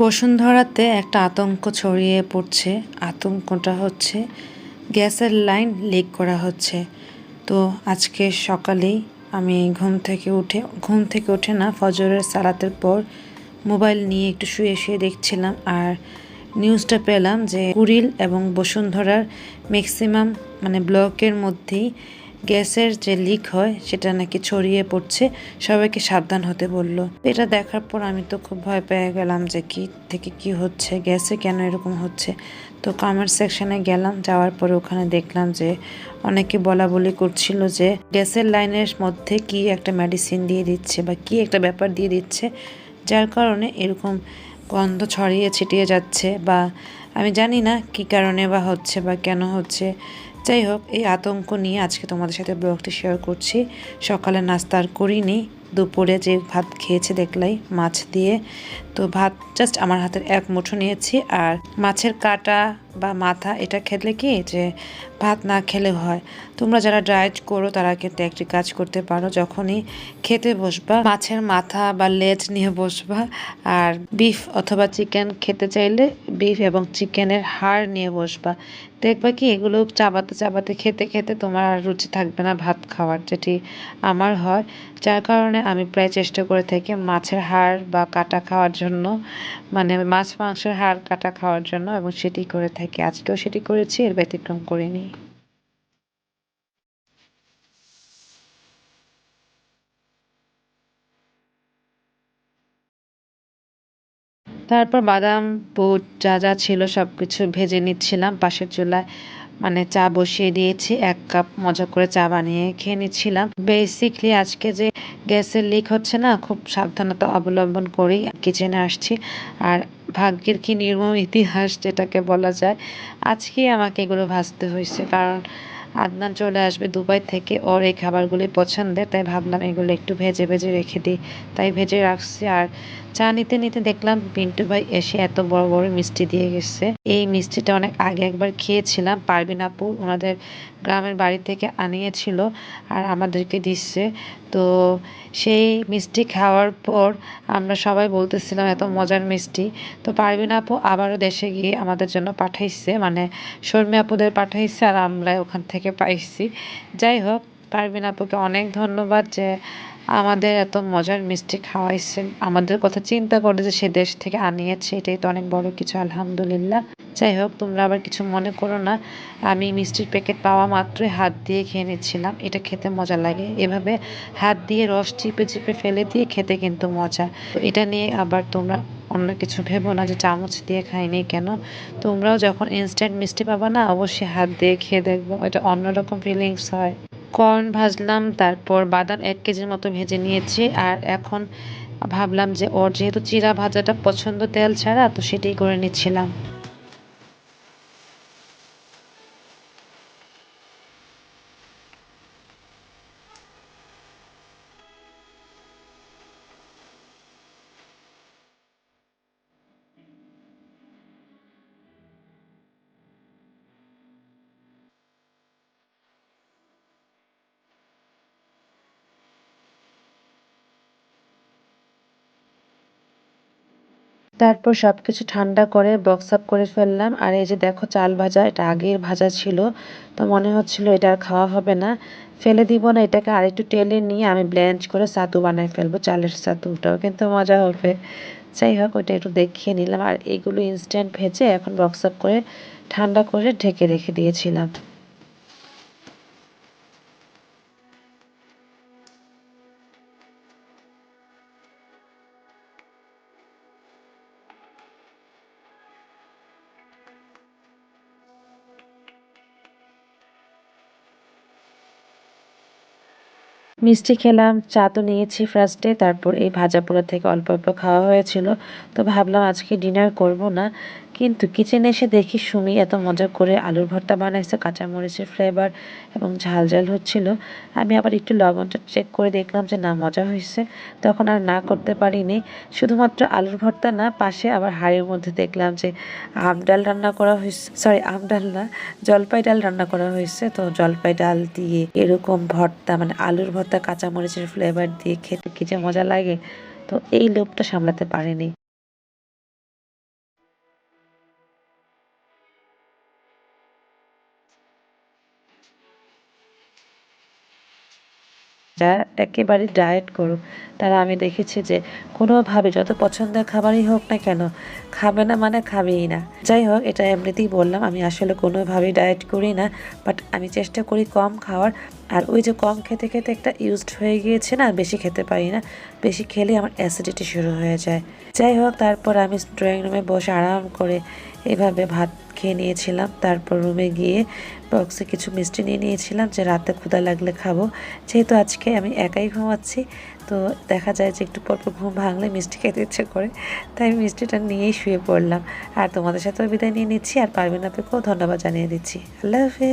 বসুন্ধরাতে একটা আতঙ্ক ছড়িয়ে পড়ছে। আতঙ্কটা হচ্ছে গ্যাসের লাইন লিক করা হচ্ছে। তো আজকে সকালেই আমি ঘুম থেকে উঠে, ঘুম থেকে উঠে না, ফজরের সালাতের পর মোবাইল নিয়ে একটু শুয়ে শুয়ে দেখছিলাম আর নিউজটা পেলাম যে কুড়িল এবং বসুন্ধরার ম্যাক্সিমাম মানে ব্লকের মধ্যেই গ্যাসের যে লিক হয়, সেটা নাকি ছড়িয়ে পড়ছে। সবাইকে সাবধান হতে বলল। এটা দেখার পর আমি তো খুব ভয় পেয়ে গেলাম যে কি থেকে কি হচ্ছে, গ্যাসে কেন এরকম হচ্ছে। তো কমার্স সেকশনে গেলাম, যাওয়ার পরে ওখানে দেখলাম যে অনেকে বলা বলি করছিল যে গ্যাসের লাইনের মধ্যে কি একটা মেডিসিন দিয়ে দিচ্ছে বা কি একটা ব্যাপার দিয়ে দিচ্ছে, যার কারণে এরকম গন্ধ ছড়িয়ে ছিটিয়ে যাচ্ছে বা আমি জানি না কি কারণে বা হচ্ছে বা কেন হচ্ছে। যাই হোক, এই আতঙ্ক নিয়ে আজকে তোমাদের সাথে ব্লগটি শেয়ার করছি। সকালে নাস্তা আর করিনি, দুপুরে যে ভাত খেয়েছে দেখলাই, মাছ দিয়ে। তো ভাত জাস্ট আমার হাতের এক মুঠো নিয়েছি, আর মাছের কাটা বা মাথা, এটা খেলে কি যে ভাত না খেলে হয়? তোমরা যারা ডায়েট করো, তারা কিন্তু একটি কাজ করতে পারো, যখনই খেতে বসবা, মাছের মাথা বা লেজ নিয়ে বসবা, আর বিফ অথবা চিকেন খেতে চাইলে বিফ এবং চিকেনের হাড় নিয়ে বসবা। দেখবা কি, এগুলো চাবাতে চাবাতে, খেতে খেতে তোমার আর রুচি থাকবে না ভাত খাওয়ার, যেটি আমার হয়। যার কারণে আমি প্রায় চেষ্টা করে থাকি মাছের হাড় বা কাটা খাওয়ার জন্য মানে মাছ, মাংসের হাড়, কাটা খাওয়ার জন্য, এবং সেটি করে থাকি আজকেও সেটি করেছি, এর ব্যতিক্রম করিনি। তারপর বাদাম, বুট, যা যা ছিল সব কিছু ভেজে নিচ্ছিলাম পাশের চুলায়। মানে চা বসিয়ে দিয়েছি, এক কাপ মজা করে চা বানিয়ে খেয়ে নিচ্ছিলাম। বেসিকলি আজকে যে গ্যাসের লিক হচ্ছে না, খুব সাবধানতা অবলম্বন করেই কিচেনে আসছি। আর ভাগ্যের কি নির্মম ইতিহাস যেটাকে বলা যায় আজকেই আমাকে এগুলো ভাসতে হয়েছে। কারণ আদনান চলে আসবে দুবাই থেকে, ওর এই খাবারগুলি পছন্দের, তাই ভাবলাম এগুলো একটু ভেজে ভেজে রেখে দিই। তাই ভেজে রাখছি আর চা নিতে নিতে দেখলাম পিন্টু ভাই এসে এত বড় বড় মিষ্টি দিয়ে গেছে। এই মিষ্টিটা অনেক আগে একবার খেয়েছিলাম পারবিন আপু? ওনাদের গ্রামের বাড়ি থেকে আনিয়েছিল আর আমাদেরকে দিচ্ছে। তো সেই মিষ্টি খাওয়ার পর আমরা সবাই বলতেছিলাম, এত মজার মিষ্টি। তো পারবিন আপু? আবারও দেশে গিয়ে আমাদের জন্য পাঠাইছে মানে শর্মী আপুদের পাঠাইছে আর আমরা ওখান থেকে পাইছি। যাই হোক, পারবিন আপুকে অনেক ধন্যবাদ যে আমাদের এত মজার মিষ্টি খাওয়াইছেন। আমাদের কথা চিন্তা করে যে সে দেশ থেকে আনিয়েছে, এটাই তো অনেক বড় কিছু, আলহামদুলিল্লাহ। যাই হোক, তোমরা আবার কিছু মনে করো না। আমি মিষ্টির প্যাকেট পাওয়া মাত্রই হাত দিয়ে খেয়ে নিচ্ছিলাম। এটা খেতে মজা লাগে। এভাবে হাত দিয়ে রস চিপে চিপে ফেলে দিয়ে খেতে কিন্তু মজা। এটা নিয়ে আবার তোমরা অন্য কিছু ভেবো না যে চামচ দিয়ে খাইনি কেন? তোমরাও যখন ইনস্ট্যান্ট মিষ্টি পাবা না, অবশ্যই হাত দিয়ে খেয়ে দেখব। এটা অন্যরকম ফিলিংস হয়। কর্ন ভাজলাম, তারপর বাদাম এক কেজির মতো ভেজে নিয়েছি। আর এখন ভাবলাম যে, ওর যেহেতু চিরা ভাজাটা পছন্দ তেল ছাড়া, তো সেটাই করে নিচ্ছিলাম। তারপর সব কিছু ঠান্ডা করে বক্স আপ করে ফেললাম। আর এই যে দেখো চাল ভাজা, এটা আগের ভাজা ছিল, তো মনে হচ্ছিল এটা আর খাওয়া হবে না। ফেলে দিব না, এটাকে আর একটু টেলে নিয়ে আমি ব্লেন্ড করে সাতু বানাই ফেলব, চালের সাতু ওটাও কিন্তু মজা হবে। যাই হোক ওটা একটু দেখিয়ে নিলাম। আর এগুলো ইনস্ট্যান্ট ভেজে এখন বক্স আপ করে ঠান্ডা করে ঢেকে রেখে দিয়েছিলাম। মিষ্টি খেলাম, চা তো নিয়েছি ফার্স্টে তারপর এই ভাজা পোড়া থেকে অল্প অল্প খাওয়া হয়েছিল। তো ভাবলাম আজকে ডিনার করব না। কিন্তু কিচেনে এসে দেখি সুমি এত মজা করে আলুর ভর্তা বানাইছে, কাঁচামরিচের ফ্লেভার এবং ঝাল ঝাল হচ্ছিল। আমি আবার একটু লবণটা চেক করে দেখলাম যে না, মজা হয়েছে তখন আর না করতে পারিনি। শুধুমাত্র আলুর ভর্তা না, পাশে আবার হাড়ির মধ্যে দেখলাম যে আম ডাল রান্না করা হয়েছে সরি আম ডাল না, জলপাই ডাল রান্না করা হয়েছে তো জলপাই ডাল দিয়ে এরকম ভর্তা মানে আলুর ভর্তা, কাঁচামরিচের ফ্লেভার দিয়ে খেতে কি যে মজা লাগে। তো এই লোভটা সামলাতে পারিনি। যারা একেবারে ডায়েট করো। তারা আমি দেখেছি যে কোনোভাবে যত পছন্দের খাবারই হোক না কেন, খাবে না মানে খাবেই না। যাই হোক, এটা এমনিতেই বললাম, আমি আসলে কোনোভাবেই ডায়েট করি না বাট আমি চেষ্টা করি কম খাওয়ার। আর ওই যে কম খেতে খেতে একটা ইউজড হয়ে গিয়েছে না, বেশি খেতে পারি না, বেশি খেলে আমার অ্যাসিডিটি শুরু হয়ে যায়। যাই হোক, তারপর আমি ড্রয়িং রুমে বসে আরাম করে এভাবে ভাত খেয়ে নিয়েছিলাম। তারপর রুমে গিয়ে বক্সে কিছু মিষ্টি নিয়ে নিয়েছিলাম যে রাতে ক্ষুদা লাগলে খাব। যেহেতু আজকে আমি একাই ঘুমাচ্ছি, তো দেখা যায় যে একটু পরপর ঘুম ভাঙলে মিষ্টি খেতে ইচ্ছে করে। তাই আমি মিষ্টিটা নিয়েই শুয়ে পড়লাম। আর তোমাদের সাথেও বিদায় নিয়ে নিচ্ছি। আর পারবেন আপনাকেও ধন্যবাদ জানিয়ে দিচ্ছি। আল্লাহ হাফিজ।